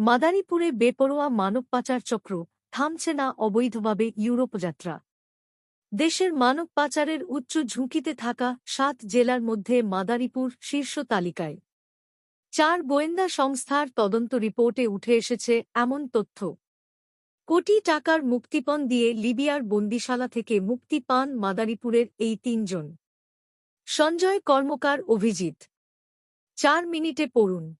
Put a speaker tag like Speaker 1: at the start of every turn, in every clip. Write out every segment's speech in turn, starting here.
Speaker 1: মাদারীপুরে বেপরোয়া মানব পাচার চক্র থামছে না অবৈধভাবে ইউরোপ যাত্রা। দেশের মানব পাচারের উচ্চ ঝুঁকিতে থাকা সাত জেলার মধ্যে মাদারীপুর শীর্ষ তালিকায়। চার গোয়েন্দা সংস্থার তদন্ত রিপোর্টে উঠে এসেছে এমন তথ্য। কোটি টাকার মুক্তিপণ দিয়ে লিবিয়ার বন্দিশালা থেকে মুক্তি পান মাদারীপুরের এই তিনজন। সঞ্জয় কর্মকার অভিজিৎ। চার মিনিটে পড়ুন।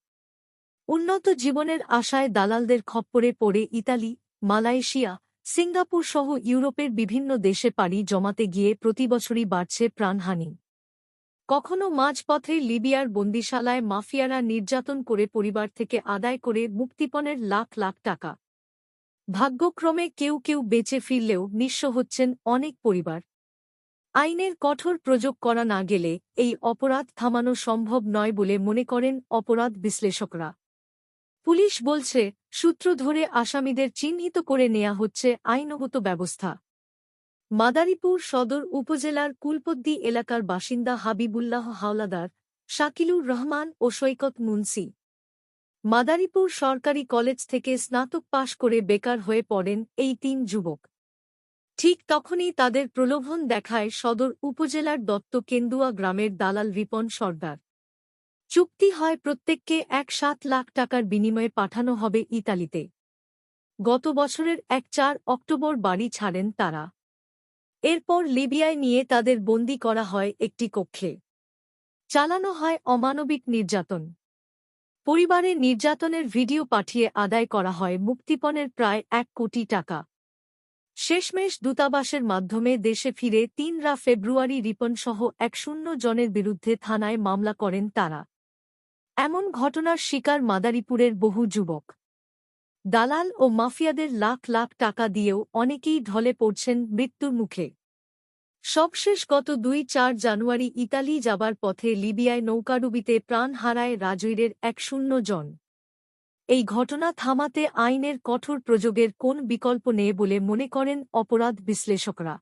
Speaker 1: উন্নত জীবনের আশায় দালালদের খপ্পরে পড়ে ইতালি, মালয়েশিয়া, সিঙ্গাপুর সহ ইউরোপের বিভিন্ন দেশে পাড়ি জমাতে গিয়ে প্রতিবছরই বাড়ছে প্রাণহানি। কখনো মাঝপথে লিবিয়ার বন্দিশালায় মাফিয়ারা নির্যাতন করে পরিবার থেকে আদায় করে মুক্তিপণের লাখ লাখ টাকা। ভাগ্যক্রমে কেউ কেউ বেঁচে ফিরলেও নিঃস্ব হচ্ছেন অনেক পরিবার। আইনের কঠোর প্রয়োগ করা না গেলে এই অপরাধ থামানো সম্ভব নয় বলে মনে করেন অপরাধ বিশ্লেষকরা। পুলিশ বলছে, সূত্র ধরে আসামিদের চিহ্নিত করে নেয়া হচ্ছে আইনগত ব্যবস্থা। মাদারীপুর সদর উপজেলার কুলপদ্দি এলাকার বাসিন্দা হাবিবুল্লাহ হাওলাদার, শাকিলুর রহমান ও সৈকত মুন্সি। মাদারীপুর সরকারি কলেজ থেকে স্নাতক পাশ করে বেকার হয়ে পড়েন এই তিন যুবক। ঠিক তখনই তাদের প্রলোভন দেখায় সদর উপজেলার দত্ত কেন্দুয়া গ্রামের দালাল রিপন সর্দার। চুক্তি হয় প্রত্যেককে এক সাত লাখ টাকার বিনিময়ে পাঠানো হবে ইতালিতে। গত বছরের এক চার অক্টোবর বাড়ি ছাড়েন তারা। এরপর লিবিয়ায় নিয়ে তাদের বন্দি করা হয় একটি কক্ষে। চালানো হয় অমানবিক নির্যাতন। পরিবারে নির্যাতনের ভিডিও পাঠিয়ে আদায় করা হয় মুক্তিপণের প্রায় এক কোটি টাকা। শেষমেশ দূতাবাসের মাধ্যমে দেশে ফিরে তিনরা ফেব্রুয়ারি রিপনসহ এক শূন্য জনের বিরুদ্ধে থানায় মামলা করেন তারা। এমন ঘটনার শিকার মাদারীপুরের বহু যুবক। দালাল ও মাফিয়াদের লাখ লাখ টাকা দিয়েও অনেকেই ঢলে পড়ছেন মৃত্যুর মুখে। সবশেষ গত দুই চার জানুয়ারি ইতালি যাবার পথে লিবিয়ায় নৌকাডুবিতে প্রাণ হারায় রাজৈরের এক শূন্য জন। এই ঘটনা থামাতে আইনের কঠোর প্রযোগের কোন বিকল্প নেই বলে মনে করেন অপরাধ বিশ্লেষকরা।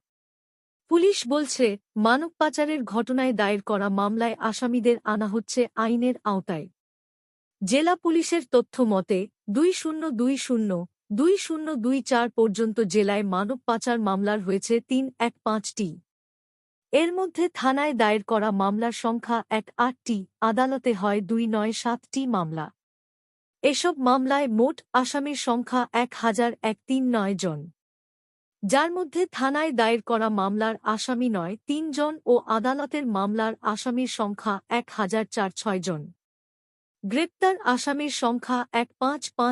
Speaker 1: পুলিশ বলছে মানব পাচারের ঘটনায় দায়ের করা মামলায় আসামিদের আনা হচ্ছে আইনের আওতায়। জেলা পুলিশের তথ্য মতে, দুই শূন্য দুই শূন্য দুই শূন্য দুই চার পর্যন্ত জেলায় মানব পাচার মামলার হয়েছে তিন এক পাঁচটি। এর মধ্যে থানায় দায়ের করা মামলার সংখ্যা এক আটটি, আদালতে হয় দুই নয় সাতটি মামলা। এসব মামলায় মোট আসামির সংখ্যা এক হাজার এক তিন নয় জন। যার মধ্যে থানায় দায়ের করা মামলার আসামি নয় তিনজন ও আদালতের মামলার আসামির সংখ্যা এক হাজার চার ছয় জন। গ্রেপ্তার আসামির সংখ্যা এক পাঁচ পাঁচ